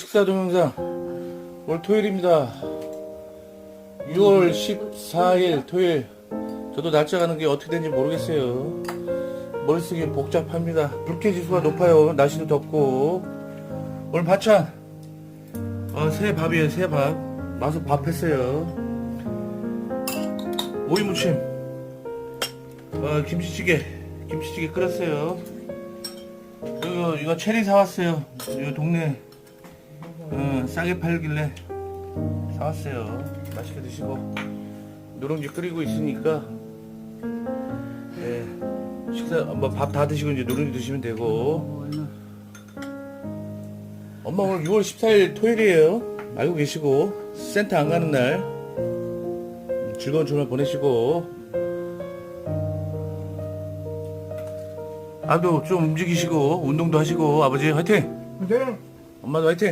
식사 동영상 오늘 토요일입니다. 6월 14일 토요일. 저도 날짜 가는 게 어떻게 되는지 모르겠어요. 머릿속이 복잡합니다. 불쾌지수가 높아요. 날씨도 덥고. 오늘 반찬. 어, 새 밥이에요 새밥. 마서 밥 했어요. 오이무침. 어, 김치찌개. 김치찌개 끓였어요. 이거 이거 체리 사왔어요. 이거 동네. 어, 싸게 팔길래 사왔어요. 맛있게 드시고. 누룽지 끓이고 있으니까. 예, 식사 뭐 밥 다 드시고 이제 누룽지 드시면 되고. 엄마 오늘 6월 14일 토요일이에요. 알고 계시고. 센터 안 가는 날. 음, 즐거운 주말 보내시고. 아도 좀 움직이시고 운동도 하시고. 아버지 화이팅! 네. 엄마도 화이팅